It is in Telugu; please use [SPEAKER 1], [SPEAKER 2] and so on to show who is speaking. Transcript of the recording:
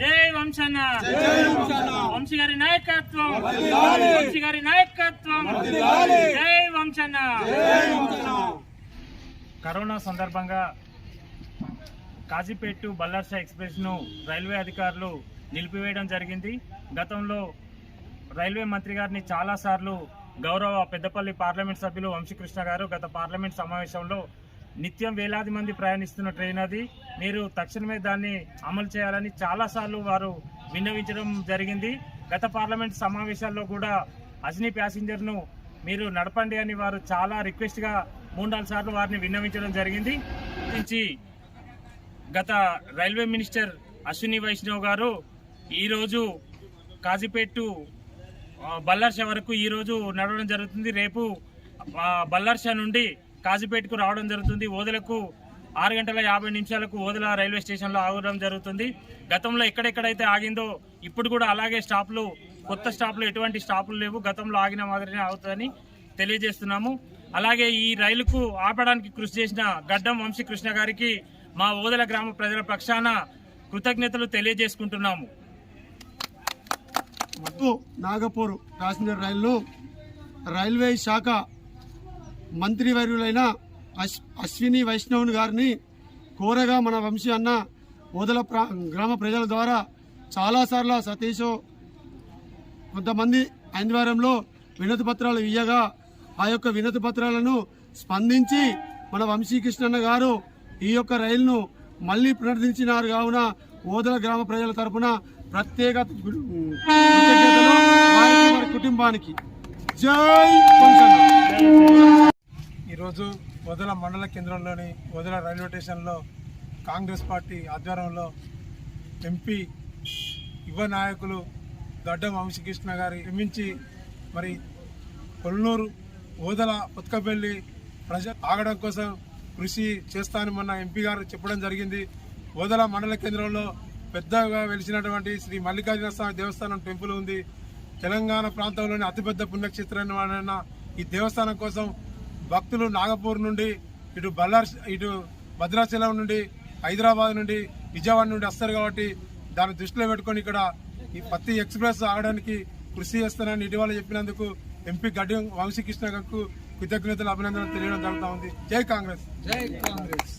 [SPEAKER 1] జై వంశన్న. వంశీ గారి నాయకత్వం. వంశీ గారి నాయకత్వం. జై వంశన్న. కరోనా సందర్భంగా కాజీపేట బల్లార్షా ఎక్స్ప్రెస్ను రైల్వే అధికారులు నిలిపివేయడం జరిగింది. గతంలో రైల్వే మంత్రి గారిని చాలాసార్లు గౌరవ పెద్దపల్లి పార్లమెంట్ సభ్యులు వంశీకృష్ణ గారు గత పార్లమెంట్ సమావేశంలో నిత్యం వేలాది మంది ప్రయాణిస్తున్న ట్రైన్ అది. మీరు తక్షణమే దాన్ని అమలు చేయాలని చాలా సార్లు వారు విన్నవించడం జరిగింది. గత పార్లమెంట్ సమావేశాల్లో కూడా అజ్ని ప్యాసింజర్ను మీరు నడపండి అని వారు చాలా రిక్వెస్ట్గా మూడు నాలుగు సార్లు వారిని విన్నవించడం జరిగింది. నుంచి గత రైల్వే మినిస్టర్ అశ్విని వైష్ణవ్ గారు ఈరోజు కాజీపేట్ బల్లార్ష వరకు ఈరోజు నడవడం జరుగుతుంది. రేపు బల్లార్ష నుండి కాజీపేటకు రావడం జరుగుతుంది. ఓదలకు ఆరు గంటల యాభై నిమిషాలకు ఓదల రైల్వే స్టేషన్లో ఆగడం జరుగుతుంది. గతంలో ఎక్కడెక్కడైతే ఆగిందో ఇప్పుడు కూడా అలాగే స్టాప్లు కొత్త స్టాప్లు ఎటువంటి స్టాపులు లేవు. గతంలో ఆగిన మాదిరినే అవుతుందని తెలియజేస్తున్నాము. అలాగే ఈ రైలుకు ఆపడానికి కృషి చేసిన గడ్డం వంశీకృష్ణ గారికి మా ఓదల గ్రామ ప్రజల పక్షాన కృతజ్ఞతలు తెలియజేసుకుంటున్నాము.
[SPEAKER 2] మత్తు నాగపూర్ ప్యాసింజర్ రైలు రైల్వే శాఖ మంత్రివర్యులైన అశ్ అశ్విని వైష్ణవుని గారిని కోరగా మన వంశీ అన్న ఓదల ప్రా గ్రామ ప్రజల ద్వారా చాలాసార్లు సతీష్ కొంతమంది ఆదివారంలో వినతి పత్రాలు ఇయ్యగా ఆ యొక్క వినతి పత్రాలను స్పందించి మన వంశీకృష్ణన్న గారు ఈ యొక్క రైలును మళ్ళీ పునరుద్ధరించినారు కావున ఓదల గ్రామ ప్రజల తరపున ప్రత్యేక వారి కుటుంబానికి. జై
[SPEAKER 3] ఈరోజు వదల మండల కేంద్రంలోని వదల రైల్వే స్టేషన్లో కాంగ్రెస్ పార్టీ ఆధ్వర్యంలో ఎంపీ యువ నాయకులు గడ్డం వంశకృష్ణ గారి నిర్మించి మరి కొల్లూరు ఓదల ఉత్కబెల్లి ప్రజ ఆగడం కోసం కృషి చేస్తానని మొన్న ఎంపీ గారు చెప్పడం జరిగింది. ఓదల మండల కేంద్రంలో పెద్దగా వెలిసినటువంటి శ్రీ మల్లికార్జున స్వామి దేవస్థానం టెంపుల్ ఉంది. తెలంగాణ ప్రాంతంలోని అతిపెద్ద పుణ్యక్షేత్రమైన ఈ దేవస్థానం కోసం భక్తులు నాగపూర్ నుండి ఇటు బల్లార్ ఇటు భద్రాచలం నుండి హైదరాబాద్ నుండి విజయవాడ నుండి వస్తారు కాబట్టి దాన్ని దృష్టిలో పెట్టుకొని ఇక్కడ ఈ పత్తి ఎక్స్ప్రెస్ ఆగడానికి కృషి చేస్తానని ఇటీవల చెప్పినందుకు ఎంపీ గడ్డి వంశీకృష్ణ గారికి కృతజ్ఞతలు అభినందనలు తెలియడం జరుగుతూ ఉంది. జై కాంగ్రెస్.
[SPEAKER 2] జై కాంగ్రెస్.